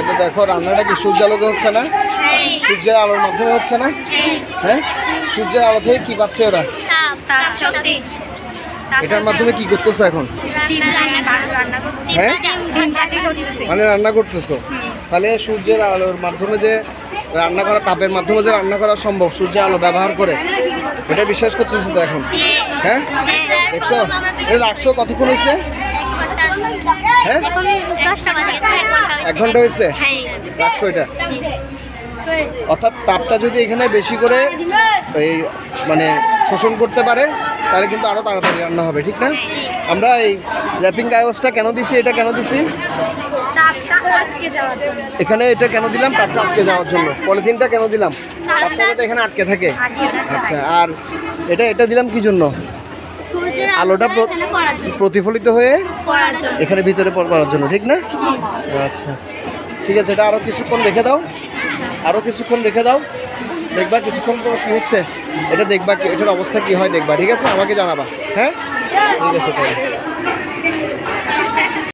এটা দেখো, রান্নাটা কি সূর্য আলোকে হচ্ছে না? সূর্যের আলোর মাধ্যমে হচ্ছে না? হ্যাঁ? সূর্যের আলো থেকে কি পাচ্ছে ওরা? এটার মাধ্যমে কি করতেছো এখন? হ্যাঁ? মানে রান্না করতেছো? তাহলে সূর্যের আলোর মাধ্যমে যে রান্না করা, তাপের মাধ্যমে যে রান্না করা সম্ভব, সূর্যের আলো ব্যবহার করে? এটা বিশ্বাস করতেছো তো এখন? হ্যাঁ? দেখছ? এটা রাখছো কতক্ষণ হয়েছে হ্যাঁ? এক ঘণ্টা হয়েছে? রাখছো এটা? অর্থাৎ তাপটা যদি এখানে বেশি করে এই মানে শোষণ করতে পারে তাহলে কিন্তু আরও তাড়াতাড়ি রান্না হবে ঠিক না? আমরা এই র্যাপিং কাগজটা কেন দিছি? এটা কেন দিছি? এখানে এটা কেন দিলাম? তাপটা আটকে যাওয়ার জন্য। পলিথিনটা কেন দিলাম? তাপটা এখানে আটকে থাকে। আচ্ছা আর এটা এটা দিলাম কি জন্য? আলোটা প্র- প্রতিফলিত হয়ে এখানে ভিতরে পড়- পড়ার জন্য ঠিক না? আচ্ছা। ঠিক আছে এটা আরও কিছুক্ষণ রেখে দাও। আরও কিছুক্ষণ রেখে দাও। দেখবা কিছুক্ষণ পর কী হচ্ছে? এটা দেখবা কি- এটার অবস্থা কী হয় দেখবা ঠিক আছে? আমাকে জানাবা হ্যাঁ? ঠিক আছে তাহলে।